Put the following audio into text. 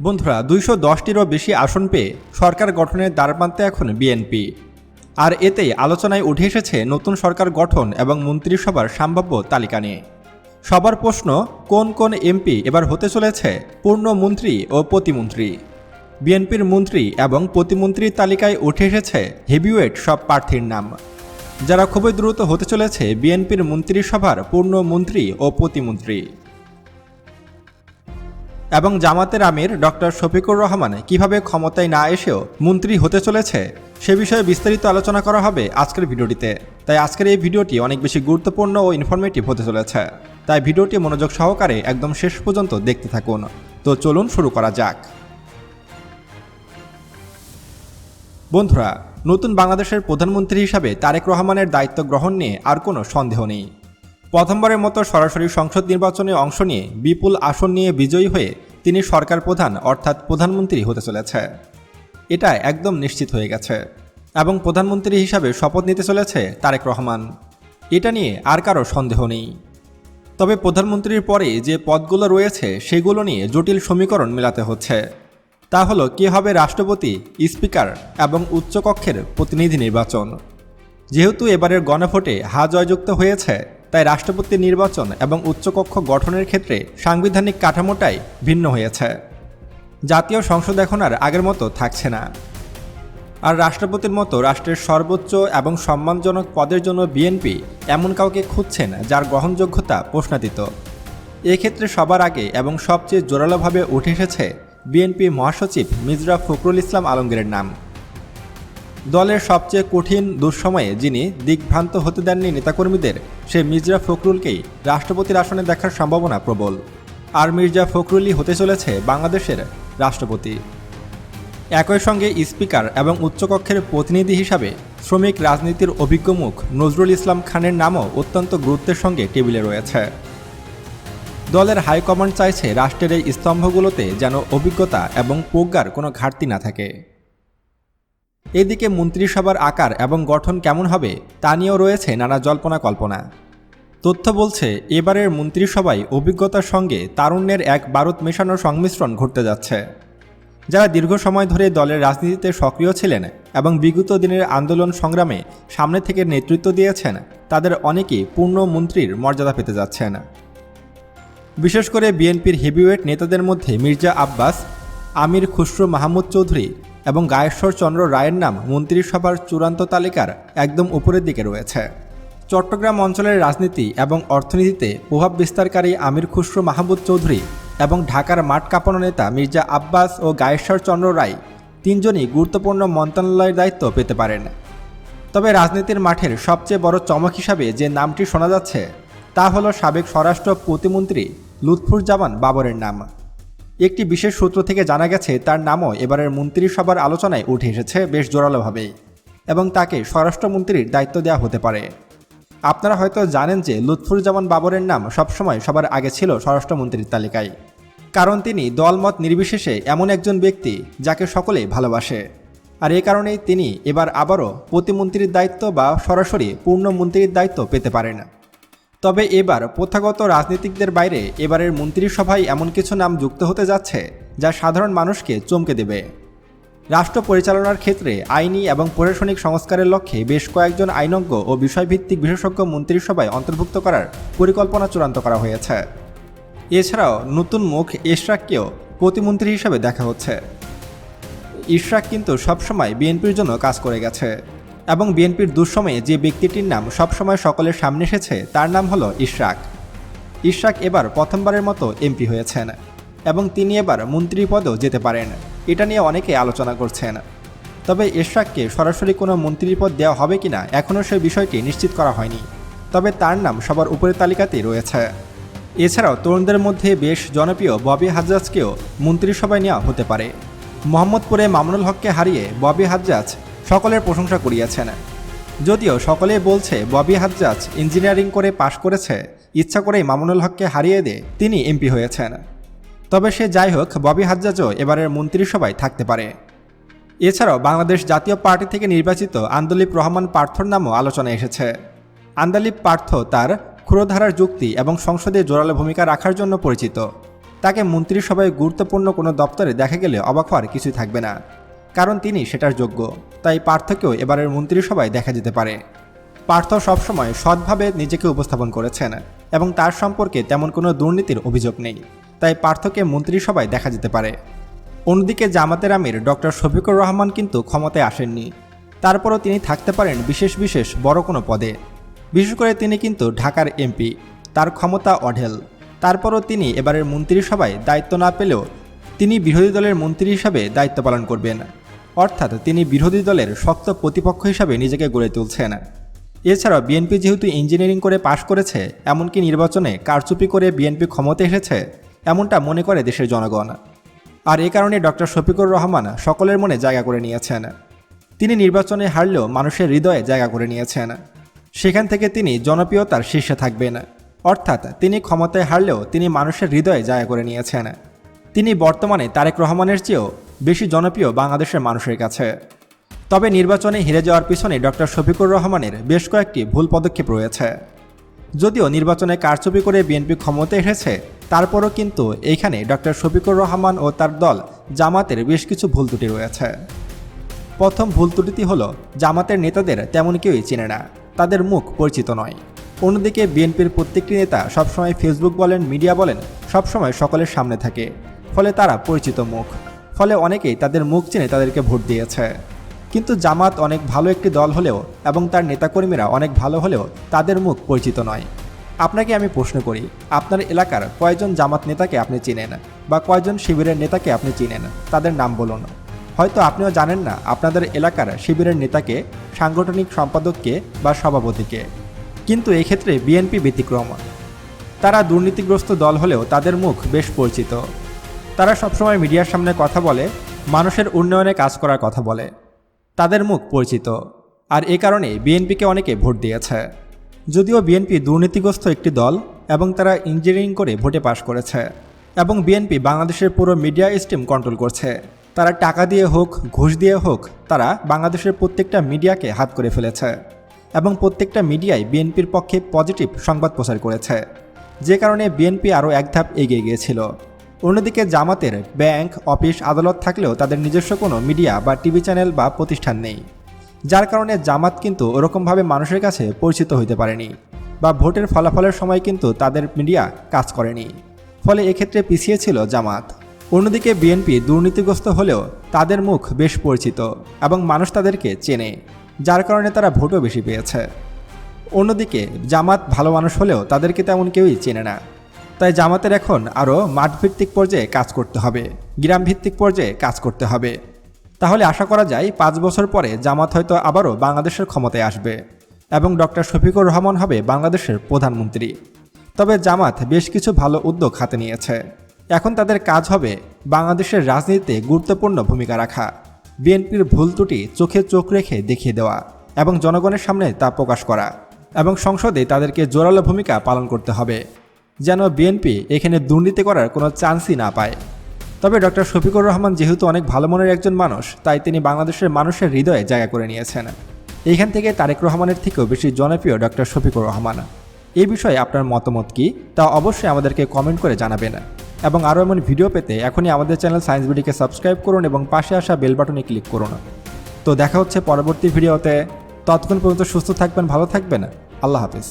বন্ধুরা, দুইশো দশটিরও বেশি আসন পেয়ে সরকার গঠনের দ্বারপ্রান্তে এখন বিএনপি। আর এতেই আলোচনায় উঠে এসেছে নতুন সরকার গঠন এবং মন্ত্রিসভার সম্ভাব্য তালিকা নিয়ে। সবার প্রশ্ন, কোন কোন এমপি এবার হতে চলেছে পূর্ণ মন্ত্রী ও প্রতিমন্ত্রী? বিএনপির মন্ত্রী এবং প্রতিমন্ত্রীর তালিকায় উঠে এসেছে হেভিওয়েট সব প্রার্থীর নাম। যারা খুবই দ্রুত হতে চলেছে বিএনপির মন্ত্রিসভার পূর্ণ মন্ত্রী ও প্রতিমন্ত্রী। এবং জামাতের আমির ডক্টর শফিকুর রহমান কীভাবে ক্ষমতায় না এসেও মন্ত্রী হতে চলেছে, সে বিষয়ে বিস্তারিত আলোচনা করা হবে আজকের ভিডিওটিতে। তাই আজকের এই ভিডিওটি অনেক বেশি গুরুত্বপূর্ণ ও ইনফরমেটিভ হতে চলেছে। তাই ভিডিওটি মনোযোগ সহকারে একদম শেষ পর্যন্ত দেখতে থাকুন। তো চলুন শুরু করা যাক। বন্ধুরা, নতুন বাংলাদেশের প্রধানমন্ত্রী হিসাবে তারেক রহমানের দায়িত্ব গ্রহণ নিয়ে আর কোনো সন্দেহ নেই। প্রথমবারের মতো সরাসরি সংসদ নির্বাচনে অংশ নিয়ে বিপুল আসন নিয়ে বিজয়ী হয়ে তিনি সরকার প্রধান অর্থাৎ প্রধানমন্ত্রী হতে চলেছে। এটা একদম নিশ্চিত হয়ে গেছে এবং প্রধানমন্ত্রী হিসাবে শপথ নিতে চলেছে তারেক রহমান। এটা নিয়ে আর কারও সন্দেহ নেই। তবে প্রধানমন্ত্রীর পরে যে পদগুলো রয়েছে সেগুলো নিয়ে জটিল সমীকরণ মেলাতে হচ্ছে। তা হলো, কে হবে রাষ্ট্রপতি, স্পিকার এবং উচ্চকক্ষের প্রতিনিধি নির্বাচন। যেহেতু এবারের গণভোটে হা জয়যুক্ত হয়েছে তাই রাষ্ট্রপতি নির্বাচন এবং উচ্চকক্ষ গঠনের ক্ষেত্রে সাংবিধানিক কাঠামোটাই ভিন্ন হয়েছে। জাতীয় সংসদ এখন আর আগের মতো থাকছে না। আর রাষ্ট্রপতির মতো রাষ্ট্রের সর্বোচ্চ এবং সম্মানজনক পদের জন্য বিএনপি এমন কাউকে খুঁজছেন যার গ্রহণযোগ্যতা প্রশ্নাতীত। এক্ষেত্রে সবার আগে এবং সবচেয়ে জোরালোভাবে উঠে এসেছে বিএনপি মহাসচিব মির্জা ফখরুল ইসলাম আলমগীরের নাম। দলের সবচেয়ে কঠিন দুঃসময়ে যিনি দিগ্ভ্রান্ত হতে দেননি নেতাকর্মীদের, সে মির্জা ফখরুলকেই রাষ্ট্রপতির আসনে দেখার সম্ভাবনা প্রবল। আর মির্জা ফখরুলই হতে চলেছে বাংলাদেশের রাষ্ট্রপতি। একই সঙ্গে স্পিকার এবং উচ্চকক্ষের প্রতিনিধি হিসাবে শ্রমিক রাজনীতির অভিজ্ঞ মুখ নজরুল ইসলাম খানের নামও অত্যন্ত গুরুত্বের সঙ্গে টেবিলে রয়েছে। দলের হাইকমান্ড চাইছে রাষ্ট্রের এই স্তম্ভগুলোতে যেন অভিজ্ঞতা এবং প্রজ্ঞার কোনো ঘাটতি না থাকে। এদিকে মন্ত্রিসভার আকার এবং গঠন কেমন হবে তা নিয়েও রয়েছে নানা জল্পনা কল্পনা। তথ্য বলছে, এবারের মন্ত্রিসভায় অভিজ্ঞতার সঙ্গে তারুণ্যের এক বারুদ মেশানোর সংমিশ্রণ ঘটতে যাচ্ছে। যারা দীর্ঘ সময় ধরে দলের রাজনীতিতে সক্রিয় ছিলেন এবং বিগত দিনের আন্দোলন সংগ্রামে সামনে থেকে নেতৃত্ব দিয়েছেন, তাদের অনেকেই পূর্ণ মন্ত্রীর মর্যাদা পেতে যাচ্ছেন। বিশেষ করে বিএনপির হেভিওয়েট নেতাদের মধ্যে মির্জা আব্বাস, আমির খুসরু মাহমুদ চৌধুরী এবং গায়েশ্বর চন্দ্র রায়ের নাম মন্ত্রিসভার চূড়ান্ত তালিকার একদম উপরের দিকে রয়েছে। চট্টগ্রাম অঞ্চলের রাজনীতি এবং অর্থনীতিতে প্রভাব বিস্তারকারী আমির খুসরু মাহমুদ চৌধুরী এবং ঢাকার মাঠ কাঁপানো নেতা মির্জা আব্বাস ও গায়েশ্বর চন্দ্র রায় তিনজনই গুরুত্বপূর্ণ মন্ত্রণালয়ের দায়িত্ব পেতে পারেন। তবে রাজনীতির মাঠের সবচেয়ে বড় চমক হিসাবে যে নামটি শোনা যাচ্ছে, তা হল সাবেক স্বরাষ্ট্র প্রতিমন্ত্রী লুৎফুর জামান বাবরের নাম। একটি বিশেষ সূত্র থেকে জানা গেছে, তার নামও এবারের মন্ত্রিসভার আলোচনায় উঠে এসেছে বেশ জোরালোভাবে এবং তাকে স্বরাষ্ট্রমন্ত্রীর দায়িত্ব দেওয়া হতে পারে। আপনারা হয়তো জানেন যে লুৎফুজ্জামান বাবরের নাম সবসময় সবার আগে ছিল স্বরাষ্ট্রমন্ত্রীর তালিকায়, কারণ তিনি দলমত নির্বিশেষে এমন একজন ব্যক্তি যাকে সকলে ভালোবাসে। আর এ কারণেই তিনি এবার আবারও প্রতিমন্ত্রীর দায়িত্ব বা সরাসরি পূর্ণ মন্ত্রীর দায়িত্ব পেতে পারেন। তবে এবার প্রথাগত রাজনীতিকদের বাইরে এবারের মন্ত্রিসভায় এমন কিছু নাম যুক্ত হতে যাচ্ছে যা সাধারণ মানুষকে চমকে দেবে। রাষ্ট্র পরিচালনার ক্ষেত্রে আইনি এবং প্রশাসনিক সংস্কারের লক্ষ্যে বেশ কয়েকজন আইনজ্ঞ ও বিষয়ভিত্তিক বিশেষজ্ঞ মন্ত্রিসভায় অন্তর্ভুক্ত করার পরিকল্পনা চূড়ান্ত করা হয়েছে। এছাড়াও নতুন মুখ ইশরাককেও প্রতিমন্ত্রী হিসেবে দেখা হচ্ছে। ইশরাক কিন্তু সবসময় বিএনপির জন্য কাজ করে গেছে। এবং বিএনপির দুঃসময়ে যে ব্যক্তিটির নাম সবসময় সকলের সামনে এসেছে, তার নাম হলো ইশরাক। ইশরাক এবার প্রথমবারের মতো এমপি হয়েছেন এবং তিনি এবার মন্ত্রী পদেও যেতে পারেন। এটা নিয়ে অনেকে আলোচনা করছেন। তবে ইশরাককে সরাসরি কোনো মন্ত্রীর পদ দেওয়া হবে কিনা এখনও সেই বিষয়টি নিশ্চিত করা হয়নি। তবে তার নাম সবার উপরের তালিকাতেই রয়েছে। এছাড়াও তরুণদের মধ্যে বেশ জনপ্রিয় ববি হাজ্জাজকেও মন্ত্রিসভায় নেওয়া হতে পারে। মোহাম্মদপুরে মামুনুল হককে হারিয়ে ববি হাজ্জাজ সকলের প্রশংসা করিয়াছেন যদিও সকলে বলছে, ববি হাজ্জাজ ইঞ্জিনিয়ারিং করে পাশ করেছে, ইচ্ছা করেই মামুনুল হককে হারিয়ে দিয়ে তিনি এমপি হয়েছেন। তবে সে যাই হোক, ববি হাজ্জাজও এবারের মন্ত্রিসভায় থাকতে পারে। এছাড়াও বাংলাদেশ জাতীয় পার্টি থেকে নির্বাচিত আন্দোলিপ রহমান পার্থর নামও আলোচনায় এসেছে। আন্দালিপ পার্থ তার ক্ষুরধারার যুক্তি এবং সংসদে জোরালো ভূমিকা রাখার জন্য পরিচিত। তাকে মন্ত্রিসভায় গুরুত্বপূর্ণ কোনো দপ্তরে দেখা গেলে অবাক হওয়ার কিছুই থাকবে না। কারণ তিনি সেটার যোগ্য, তাই পার্থকেও এবারের মন্ত্রিসভায় দেখা যেতে পারে। পার্থ সবসময় সৎভাবে নিজেকে উপস্থাপন করেছেন এবং তার সম্পর্কে তেমন কোনো দুর্নীতির অভিযোগ নেই, তাই পার্থকে মন্ত্রিসভায় দেখা যেতে পারে। অন্যদিকে জামাতের আমির ডক্টর শফিকুর রহমান কিন্তু ক্ষমতায় আসেননি। তারপরও তিনি থাকতে পারেন বিশেষ বিশেষ বড় কোনো পদে। বিশেষ করে তিনি কিন্তু ঢাকার এমপি তার ক্ষমতা অঢেল। তারপরও তিনি এবারের মন্ত্রিসভায় দায়িত্ব না পেলেও তিনি বিরোধী দলের মন্ত্রী হিসাবে দায়িত্ব পালন করবেন। অর্থাৎ তিনি বিরোধী দলের শক্ত প্রতিপক্ষ হিসাবে নিজেকে গড়ে তুলছেন। এছাড়াও বিএনপি যেহেতু ইঞ্জিনিয়ারিং করে পাশ করেছে, এমনকি নির্বাচনে কারচুপি করে বিএনপি ক্ষমতা এসেছে, এমনটা মনে করে দেশের জনগণ। আর এ কারণে ডক্টর শফিকুর রহমান সকলের মনে জায়গা করে নিয়েছেন। তিনি নির্বাচনে হারলেও মানুষের হৃদয়ে জায়গা করে নিয়েছেন। সেখান থেকে তিনি জনপ্রিয়তার শীর্ষে থাকবেন। অর্থাৎ তিনি ক্ষমতায় হারলেও তিনি মানুষের হৃদয়ে জায়গা করে নিয়েছেন। তিনি বর্তমানে তারেক রহমানের চেয়েও বেশি জনপ্রিয় বাংলাদেশের মানুষের কাছে। তবে নির্বাচনে হেরে যাওয়ার পিছনে ডক্টর শফিকুর রহমানের বেশ কয়েকটি ভুল পদক্ষেপ রয়েছে। যদিও নির্বাচনে কারচুপি করে বিএনপি ক্ষমতা এসেছে, তারপরও কিন্তু এইখানে ডক্টর শফিকুর রহমান ও তার দল জামাতের বেশ কিছু ভুল ত্রুটি রয়েছে। প্রথম ভুল ত্রুটিটি হলো, জামাতের নেতাদের তেমন কেউই চেনে না, তাদের মুখ পরিচিত নয়। অন্যদিকে বিএনপির প্রত্যেকটি নেতা সবসময় ফেসবুক বলেন, মিডিয়া বলেন, সবসময় সকলের সামনে থাকে, ফলে তারা পরিচিত মুখ। ফলে অনেকেই তাদের মুখ চিনে তাদেরকে ভোট দিয়েছে। কিন্তু জামাত অনেক ভালো একটি দল হলেও এবং তার নেতাকর্মীরা অনেক ভালো হলেও তাদের মুখ পরিচিত নয়। আপনাকে আমি প্রশ্ন করি, আপনার এলাকার কয়জন জামাত নেতাকে আপনি চিনেন বা কয়জন শিবিরের নেতাকে আপনি চিনেন? তাদের নাম বলুন। হয়তো আপনিও জানেন না আপনাদের এলাকার শিবিরের নেতাকে, সাংগঠনিক সম্পাদককে বা সভাপতিকে। কিন্তু এক্ষেত্রে বিএনপি ব্যতিক্রম। তারা দুর্নীতিগ্রস্ত দল হলেও তাদের মুখ বেশ পরিচিত। তারা সবসময় মিডিয়ার সামনে কথা বলে, মানুষের উন্নয়নে কাজ করার কথা বলে। তাদের মুখ পরিচিত। আর এ কারণে বিএনপিকে অনেকে ভোট দিয়েছে। যদিও বিএনপি দুর্নীতিগ্রস্ত একটি দল এবং তারা ইঞ্জিনিয়ারিং করে ভোটে পাশ করেছে এবং বিএনপি বাংলাদেশের পুরো মিডিয়া স্ট্রিম কন্ট্রোল করছে। তারা টাকা দিয়ে হোক, ঘুষ দিয়ে হোক, তারা বাংলাদেশের প্রত্যেকটা মিডিয়াকে হাত করে ফেলেছে এবং প্রত্যেকটা মিডিয়ায় বিএনপির পক্ষে পজিটিভ সংবাদ প্রচার করেছে। যে কারণে বিএনপি আরও এক ধাপ এগিয়ে গিয়েছিল। অন্যদিকে জামাতের ব্যাংক, অফিস, আদালত থাকলেও তাদের নিজস্ব কোনো মিডিয়া বা টিভি চ্যানেল বা প্রতিষ্ঠান নেই। যার কারণে জামাত কিন্তু ওরকমভাবে মানুষের কাছে পরিচিত হইতে পারেনি বা ভোটের ফলাফলের সময় কিন্তু তাদের মিডিয়া কাজ করেনি। ফলে এক্ষেত্রে পিছিয়ে ছিল জামাত। অন্যদিকে বিএনপি দুর্নীতিগ্রস্ত হলেও তাদের মুখ বেশ পরিচিত এবং মানুষ তাদেরকে চেনে, যার কারণে তারা ভোটও বেশি পেয়েছে। অন্যদিকে জামাত ভালো মানুষ হলেও তাদেরকে তেমন কেউই চেনে না। তাই জামাতের এখন আরও মাঠভিত্তিক পর্যায়ে কাজ করতে হবে গ্রাম ভিত্তিক পর্যায়ে কাজ করতে হবে। তাহলে আশা করা যায় পাঁচ বছর পরে জামাত হয়তো আবারও বাংলাদেশের ক্ষমতায় আসবে এবং ডক্টর শফিকুর রহমান হবে বাংলাদেশের প্রধানমন্ত্রী। তবে জামাত বেশ কিছু ভালো উদ্যোগ হাতে নিয়েছে। এখন তাদের কাজ হবে বাংলাদেশের রাজনীতিতে গুরুত্বপূর্ণ ভূমিকা রাখা, বিএনপির ভুল ত্রুটি চোখে চোখ রেখে দেখিয়ে দেওয়া এবং জনগণের সামনে তা প্রকাশ করা এবং সংসদে তাদেরকে জোরালো ভূমিকা পালন করতে হবে। যেন বিএনপি এখানে দুর্নীতি করার কোনো চান্সই না পায়। তবে ডক্টর শফিকুর রহমান যেহেতু অনেক ভালো মনের একজন মানুষ, তাই তিনি বাংলাদেশের মানুষের হৃদয়ে জায়গা করে নিয়েছেন। এইখান থেকে তারেক রহমানের থেকেও বেশি জনপ্রিয় ডক্টর শফিকুর রহমান। এই বিষয়ে আপনার মতামত কি? তা অবশ্যই আমাদেরকে কমেন্ট করে জানাবেন। এবং আরও এমন ভিডিও পেতে এখনই আমাদের চ্যানেল সায়েন্স বিডিকে সাবস্ক্রাইব করুন এবং পাশে আসা বেল বাটনে ক্লিক করুন। তো দেখা হচ্ছে পরবর্তী ভিডিওতে। ততক্ষণ পর্যন্ত সুস্থ থাকবেন, ভালো থাকবেন। আল্লাহ হাফিজ।